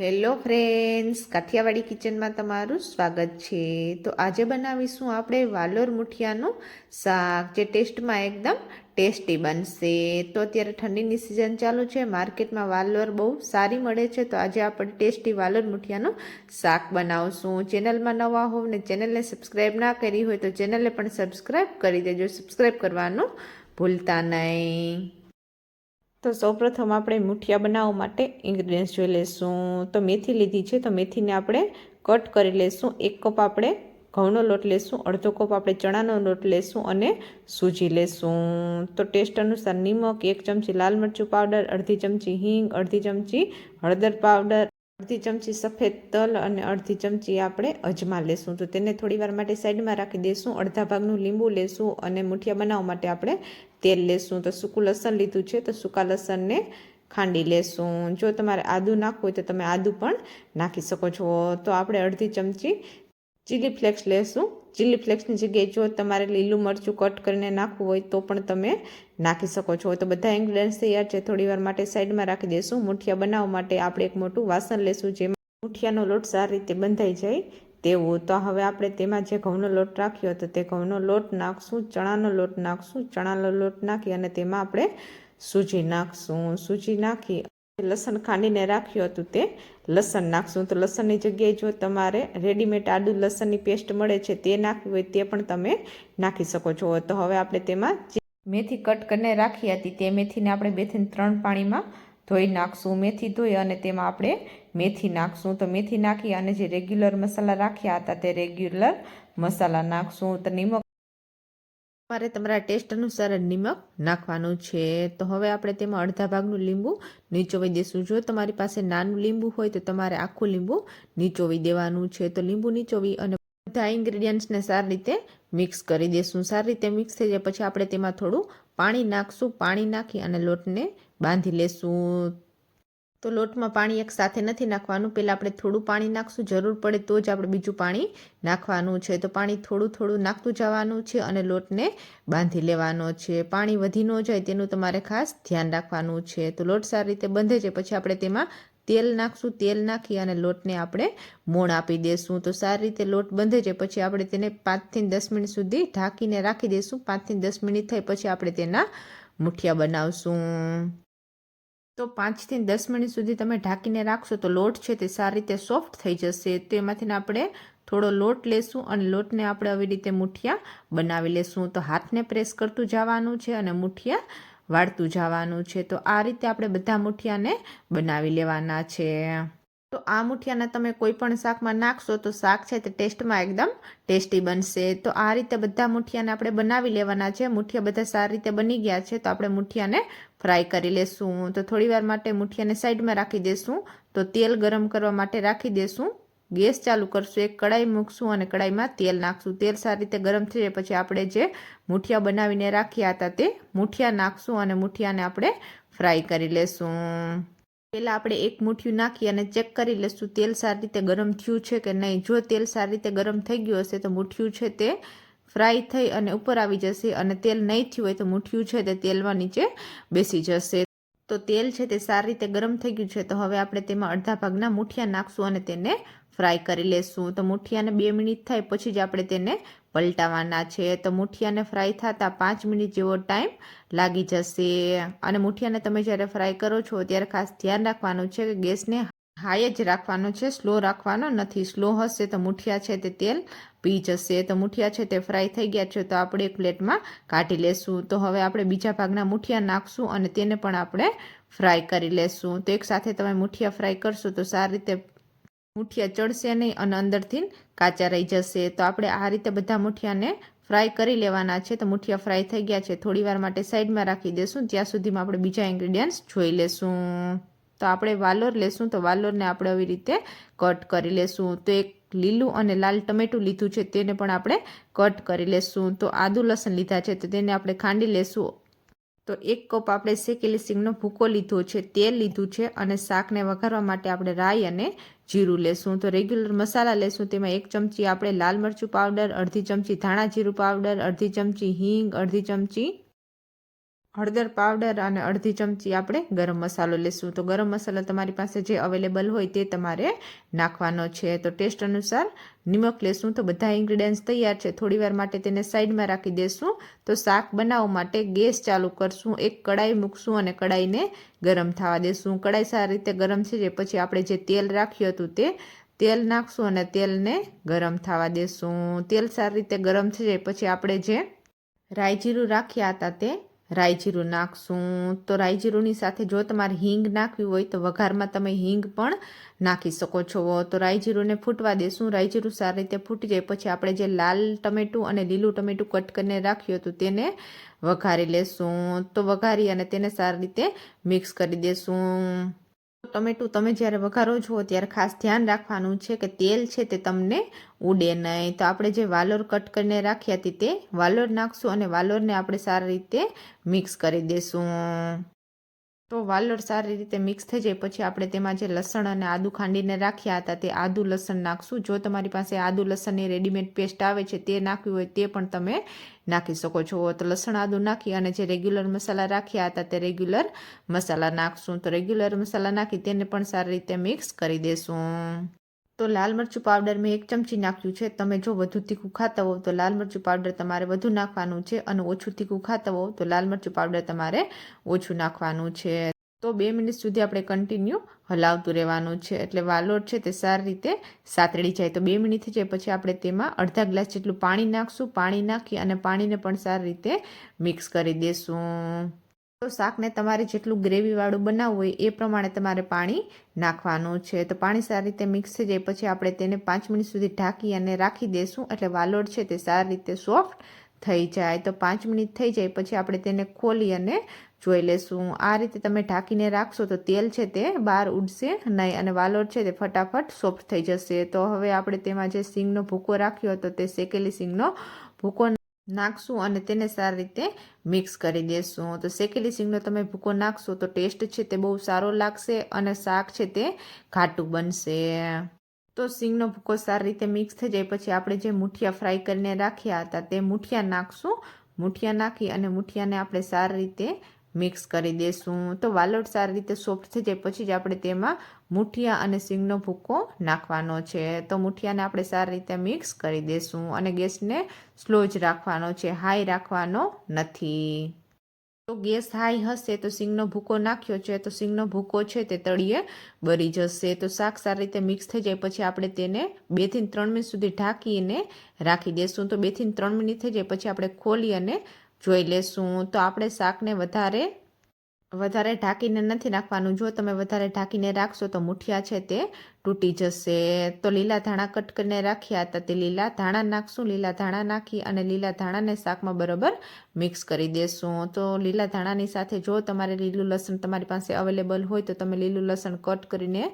Hello friends Kathiawadi કિચનમાં તમારું સ્વાગત છે. તો આજે બનાવીશું આપણે વાલોર મુઠિયાનું શાક, જે ટેસ્ટમાં એકદમ ટેસ્ટી બનશે. તો અત્યારે ઠંડીની સિઝન ચાલુ છે. માર્કેટમાં વાલોર બહુ સારી મળે છે. તો આજે આપણે ટેસ્ટી વાલોર મુઠિયાનું શાક બનાવશું. ચેનલમાં નવા હોવ ને ચેનલને સબસ્ક્રાઈબ ના કરી હોય તો ચેનલને પણ સબસ્ક્રાઈબ કરી દેજો. સબસ્ક્રાઈબ કરવાનું ભૂલતા નહીં. તો સૌપ્રથમ આપણે મુઠિયા બનાવવા માટે ઇન્ગ્રીડિયન્ટ્સ જોઈ લઈશું. તો મેથી લીધી છે, તો મેથીને આપણે કટ કરી લઈશું. એક કપ આપણે ઘઉંનો લોટ લેશું અડધો કપ આપણે ચણાનો લોટ લેશું અને સૂજી લેશું તો ટેસ્ટ અનુસાર નિમક, એક ચમચી લાલ મરચું પાવડર અડધી ચમચી હિંગ, અડધી ચમચી હળદર પાવડર અડધી ચમચી સફેદ તલ અને અડધી ચમચી આપણે અજમા લેશું. તો તેને થોડીવાર માટે સાઈડમાં રાખી દઈશું અડધા ભાગનું લીંબુ લેશું અને મુઠિયા બનાવવા માટે આપણે તેલ લેશું. તો સૂકું લસણ લીધું છે તો સૂકા લસણને ખાંડી લેશું. જો તમારે આદું નાખવું હોય તો તમે આદું પણ નાખી શકો છો. તો આપણે અડધી ચમચી ચીલી ફ્લેક્સ લેશું. ચીલી ફ્લેક્સની જગ્યાએ જો તમારે લીલું મરચું કટ કરીને નાખવું હોય તો પણ તમે નાખી શકો છો. તો બધા ઇન્ગ્રીડિયન્ટ્સ તૈયાર છે. થોડી વાર માટે સાઈડમાં રાખી દઈશું મુઠિયા બનાવવા માટે આપણે એક મોટું વાસણ લેશું જેમાં મુઠિયાનો લોટ સારી રીતે બંધાઈ જાય તેવું. તો હવે આપણે તેમાં જે ઘઉંનો લોટ રાખ્યો હતો તે ઘઉંનો લોટ નાખશું, ચણાનો લોટ નાખશું, ચણાનો લોટ નાખી અને તેમાં આપણે સૂજી નાખશું. સૂજી નાખી લસણ ખાંડીને રાખ્યું હતું તે. લસણ નાખશું તો લસણની જગ્યાએ જો તમારે રેડીમેડ આદુ લસણની પેસ્ટ મળે છે તે નાખવી હોય તે પણ તમે નાખી શકો છો. તો હવે આપણે તેમાં જે મેથી કટ કરીને રાખી હતી તે મેથીને આપણે બેથી ત્રણ પાણીમાં ધોઈ નાખશું. મેથી ધોઈ અને તેમાં આપણે મેથી નાખશું. તો મેથી નાખી અને જે રેગ્યુલર મસાલા રાખ્યા હતા તે રેગ્યુલર મસાલા નાખશું. તો નિમક તમારે તમારા ટેસ્ટ અનુસાર નિમક નાખવાનું છે. તો હવે આપણે તેમાં અડધા ભાગનું લીંબુ નીચોવી દઈશું જો તમારી પાસે નાનું લીંબુ હોય તો તમારે આખું લીંબુ નીચોવી દેવાનું છે. તો લીંબુ નીચોવી અને બધા ઇન્ગ્રીડિયન્ટ્સને સારી રીતે મિક્સ કરી દઈશું સારી રીતે મિક્સ થઈ જાય પછી આપણે તેમાં થોડું પાણી નાખશું. પાણી નાખી અને લોટને બાંધી લેશું. તો લોટમાં પાણી એક સાથે નથી નાખવાનું. પહેલાં આપણે થોડું પાણી નાખશું. જરૂર પડે તો જ આપણે બીજું પાણી નાખવાનું છે. તો પાણી થોડું થોડું નાખતું જવાનું છે અને લોટને બાંધી લેવાનો છે. પાણી વધી ન જાય તેનું તમારે ખાસ ધ્યાન રાખવાનું છે. તો લોટ સારી રીતે બંધે છે. પછી આપણે તેમાં તેલ નાખશું. તેલ નાખી અને લોટને આપણે મોણ આપી દઈશું તો સારી રીતે લોટ બંધે છે. પછી આપણે તેને પાંચથી દસ મિનિટ સુધી ઢાંકીને રાખી દઈશું પાંચથી દસ મિનિટ થઈ. પછી આપણે તેના મુઠિયા બનાવશું. તો પાંચથી દસ મિનિટ સુધી તમે ઢાંકીને રાખશો તો લોટ છે તે સારી રીતે સોફ્ટ થઈ જશે. તો એમાંથી આપણે થોડો લોટ લેશું અને લોટને આપણે આવી રીતે મુઠિયા બનાવી લેશું. તો હાથને પ્રેસ કરતું જવાનું છે અને મુઠિયા વાળતું જવાનું છે. તો આ રીતે આપણે બધા મુઠિયાને બનાવી લેવાના છે. તો આ મુઠિયાના તમે કોઈ પણ શાકમાં નાખશો તો શાક છે તે ટેસ્ટમાં એકદમ ટેસ્ટી બનશે. તો આ રીતે બધા મુઠિયાને આપણે બનાવી લેવાના છે. મુઠિયા બધા સારી રીતે બની ગયા છે તો આપણે મુઠિયાને ફ્રાય કરી લેશું. તો થોડી વાર માટે મુઠિયાને સાઈડમાં રાખી દેશું. તો તેલ ગરમ કરવા માટે રાખી દેશું. ગેસ ચાલુ કરશું. એક કડાઈ મૂકશું અને કડાઈમાં તેલ નાખશું. તેલ સારી રીતે ગરમ થઈ જાય પછી આપણે જે મુઠિયા બનાવીને રાખ્યા હતા તે મુઠિયા નાખશું અને મુઠિયાને આપણે ફ્રાય કરી લેશું. પહેલાં આપણે એક મુઠ્ઠિયું નાખી અને ચેક કરી લઈશું તેલ સારી રીતે ગરમ થયું છે કે નહીં. જો તેલ સારી રીતે ગરમ થઈ ગયું હશે તો મુઠ્ઠિયું છે તે ફ્રાય થઈ અને ઉપર આવી જશે અને તેલ નહીં થયું હોય તો મુઠ્ઠિયું છે તે તેલમાં નીચે બેસી જશે. તો તેલ છે તે સારી રીતે ગરમ થઈ ગયું છે. તો હવે આપણે તેમાં અડધા ભાગના મુઠિયા નાખશું અને તેને ફ્રાય કરી લેશું. તો મુઠિયાને બે મિનિટ થાય પછી જ આપણે તેને પલટાવવાના છે. તો મુઠિયાને ફ્રાય થતાં પાંચ મિનિટ જેવો ટાઈમ લાગી જશે. અને મુઠિયાને તમે જ્યારે ફ્રાય કરો છો ત્યારે ખાસ ધ્યાન રાખવાનું છે કે ગેસને હાઈ જ રાખવાનો છે, સ્લો રાખવાનો નથી. સ્લો હશે તો મુઠિયા છે તે તેલ પી જશે. તો મુઠિયા છે તે ફ્રાય થઈ ગયા છે તો આપણે એક પ્લેટમાં કાઢી લેશું. તો હવે આપણે બીજા ભાગના મુઠિયા નાખશું અને તેને પણ આપણે ફ્રાય કરી લેશું. તો એકસાથે તમે મુઠિયા ફ્રાય કરશો તો સારી રીતે મુઠિયા ચડશે નહીં અને અંદરથી કાચા રહી જશે. તો આપણે આ રીતે બધા મુઠિયાને ફ્રાય કરી લેવાના છે. તો મુઠિયા ફ્રાય થઈ ગયા છે. થોડી વાર માટે સાઈડમાં રાખી દેશું. ત્યાં સુધીમાં આપણે બીજા ઇન્ગ્રીડિયન્ટ્સ જોઈ લેશું. તો આપણે વાલોર લેશું. તો વાલોરને આપણે આવી રીતે કટ કરી લેશું. તો એક લીલું અને લાલ ટમેટું લીધું છે. તેને પણ આપણે કટ કરી લેશું. તો આદુ લસણ લીધા છે. તો તેને આપણે ખાંડી લેશું. તો એક કપ આપણે શેકેલી સિંગનો ભૂકો લીધો છે, તેલ લીધું છે અને શાકને વઘારવા માટે આપણે રાઈ અને જીરું લેશું. તો રેગ્યુલર મસાલા લેશું, તેમાં એક ચમચી આપણે લાલ મરચું પાવડર, અડધી ચમચી ધાણા જીરું પાવડર, અડધી ચમચી હિંગ, અડધી ચમચી હળદર પાવડર અને અડધી ચમચી આપણે ગરમ મસાલો લેશું. તો ગરમ મસાલો તમારી પાસે જે અવેલેબલ હોય તે તમારે નાખવાનો છે. તો ટેસ્ટ અનુસાર નિમક લેશું. તો બધા ઇન્ગ્રીડિયન્ટ્સ તૈયાર છે. થોડીવાર માટે તેને સાઈડમાં રાખી દેશું. તો શાક બનાવવા માટે ગેસ ચાલુ કરશું. એક કડાઈ મૂકશું અને કડાઈને ગરમ થવા દેશું. કડાઈ સારી રીતે ગરમ છે જે પછી આપણે જે તેલ રાખ્યું હતું તે તેલ નાખશું અને તેલને ગરમ થવા દેશું. તેલ સારી રીતે ગરમ થઈ જાય પછી આપણે જે રાઈ જીરું રાખ્યા હતા તે રાઈ જીરું નાખશું. તો રાઈ જીરુંની સાથે જો તમારે હિંગ નાખવી હોય તો વઘારમાં તમે હિંગ પણ નાખી શકો છો. તો રાઈ જીરુંને ફૂટવા દેશું. રાઈ જીરું સારી રીતે ફૂટી જાય પછી આપણે જે લાલ ટમેટું અને લીલું ટમેટું કટ કરીને રાખ્યું હતું તેને વઘારી લેશું. તો વઘારી અને તેને સારી રીતે મિક્સ કરી દેશું. ટમેટું તમે જ્યારે વઘારો છો ત્યારે ખાસ ધ્યાન રાખવાનું છે કે તેલ છે તે તમને ઉડે નહીં. તો આપણે જે વાલોર કટ કરીને રાખી હતી તે વાલોર નાખશું અને વાલોરને આપણે સારી રીતે મિક્સ કરી દેશું. તો વાલોડ સારી રીતે મિક્સ થઈ જાય. પછી આપણે તેમાં જે લસણ અને આદુ ખાંડીને રાખ્યા હતા, તે આદુ લસણ નાખશું. જો તમારી પાસે આદુ લસણની રેડીમેડ પેસ્ટ આવે છે, તે નાખવી હોય, તે પણ તમે નાખી શકો છો. તો લસણ આદુ નાખી અને જે રેગ્યુલર મસાલા રાખ્યા હતા, તે રેગ્યુલર મસાલા નાખશું. તો રેગ્યુલર મસાલા નાખી, તેને પણ સારી રીતે મિક્સ કરી દેશું. તો લાલ મરચું પાવડર મેં એક ચમચી નાખ્યું છે. તમે જો વધુ તીખું ખાતા હોવ તો લાલ મરચું પાવડર તમારે વધુ નાખવાનું છે અને ઓછું તીખું ખાતા હોવ તો લાલ મરચું પાવડર તમારે ઓછું નાખવાનું છે. તો બે મિનિટ સુધી આપણે કન્ટિન્યુ હલાવતું રહેવાનું છે. એટલે વાલોડ છે તે સારી રીતે સાતળી જાય. તો બે મિનિટ થઈ જાય પછી આપણે તેમાં અડધા ગ્લાસ જેટલું પાણી નાખશું. પાણી નાખી અને પાણીને પણ સારી રીતે મિક્સ કરી દેશું. તો શાકને તમારે જેટલું ગ્રેવીવાળું બનાવવું હોય એ પ્રમાણે તમારે પાણી નાખવાનું છે. તો પાણી સારી રીતે મિક્સ થઈ જાય પછી આપણે તેને પાંચ મિનિટ સુધી ઢાંકી અને રાખી દઈશું એટલે વાલોડ છે તે સારી રીતે સોફ્ટ થઈ જાય. તો પાંચ મિનિટ થઈ જાય પછી આપણે તેને ખોલી અને જોઈ લેશું. આ રીતે તમે ઢાંકીને રાખશો તો તેલ છે તે બહાર ઉડશે નહીં અને વાલોડ છે તે ફટાફટ સોફ્ટ થઈ જશે. તો હવે આપણે તેમાં જે સિંગનો ભૂકો રાખ્યો હતો તે શેકેલી સિંગનો ભૂકો નાખશું અને તેને સારી રીતે મિક્સ કરી દેશું. તો શેકેલી સિંગનો તમે ભૂકો નાખશો તો ટેસ્ટ છે તે બહુ સારો લાગશે અને શાક છે તે ઘાટું બનશે. તો સિંગનો ભૂકો સારી રીતે મિક્સ થઈ જાય. પછી આપણે જે મુઠિયા ફ્રાય કરીને રાખ્યા હતા તે મુઠિયા નાખશું. મુઠિયા નાખી અને મુઠિયાને આપણે સારી રીતે મિક્સ કરી દેશું. તો વાલોડ સારી રીતે સોફ્ટ થઈ જાય. પછી જ આપણે તેમાં મુઠિયા અને સિંગનો ભૂકો નાખવાનો છે. તો મુઠિયાને આપણે સારી રીતે મિક્સ કરી દેશું અને ગેસને સ્લો જ રાખવાનો છે. હાઈ રાખવાનો નથી. તો ગેસ હાઈ હશે તો સિંગનો ભૂકો નાખ્યો છે. તો સિંગનો ભૂકો છે તે તળીએ બળી જશે. તો શાક સારી રીતે મિક્સ થઈ જાય. પછી આપણે તેને બેથી ત્રણ મિનિટ સુધી ઢાંકીને રાખી દેશું. તો બેથી ત્રણ મિનિટ થઈ જાય. પછી આપણે ખોલી અને જોઈ લેશું. તો આપણે શાકને વધારે વધારે ઢાંકીને નથી નાખવાનું. જો તમે વધારે ઢાંકીને રાખશો તો મુઠિયા છે તે તૂટી જશે. તો લીલા ધાણા કટ કરીને રાખ્યા હતા. તે લીલા ધાણા નાખશું, લીલા ધાણા નાખી અને લીલા ધાણાને શાકમાં બરાબર મિક્સ કરી દેશું. તો લીલા ધાણાની સાથે જો તમારે લીલું લસણ તમારી પાસે અવેલેબલ હોય તો તમે લીલું લસણ કટ કરીને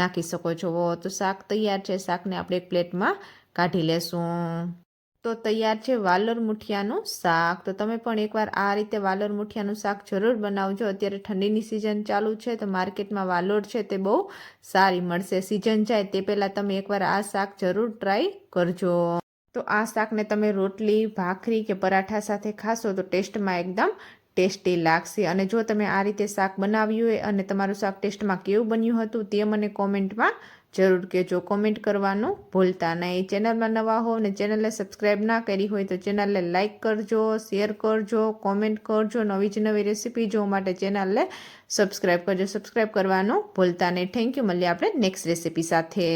નાખી શકો છો. તો શાક તૈયાર છે. શાકને આપણે એક પ્લેટમાં કાઢી લેશું. તો તૈયાર છે વાલર મુઠિયાનું શાક. તો તમે પણ એકવાર આ રીતે વાલર મુઠિયાનું શાક જરૂર બનાવજો. અત્યારે ઠંડીની સિઝન ચાલુ છે, તો માર્કેટમાં વાલોર છે તે બહુ સારી મળશે. સિઝન જાય તે પહેલાં તમે એકવાર આ શાક જરૂર ટ્રાય કરજો. તો આ શાકને તમે રોટલી, ભાખરી કે પરાઠા સાથે ખાશો તો ટેસ્ટમાં એકદમ ટેસ્ટી લાગશે. અને જો તમે આ રીતે શાક બનાવ્યું હોય અને તમારું શાક ટેસ્ટમાં કેવું બન્યું હતું તે મને કોમેન્ટમાં જરૂર કહેજો. કોમેન્ટ કરવાનું ભૂલતા નહીં. ચેનલમાં નવા હો અને ચેનલને સબસ્ક્રાઈબ ના કરી હોય તો ચેનલને લાઇક કરજો, શેર કરજો, કોમેન્ટ કરજો. નવી જ નવી રેસીપી જોવા માટે ચેનલને સબસ્ક્રાઈબ કરજો. સબસ્ક્રાઈબ કરવાનું ભૂલતા નહીં. થેન્ક યુ મળીએ આપણે નેક્સ્ટ રેસીપી સાથે.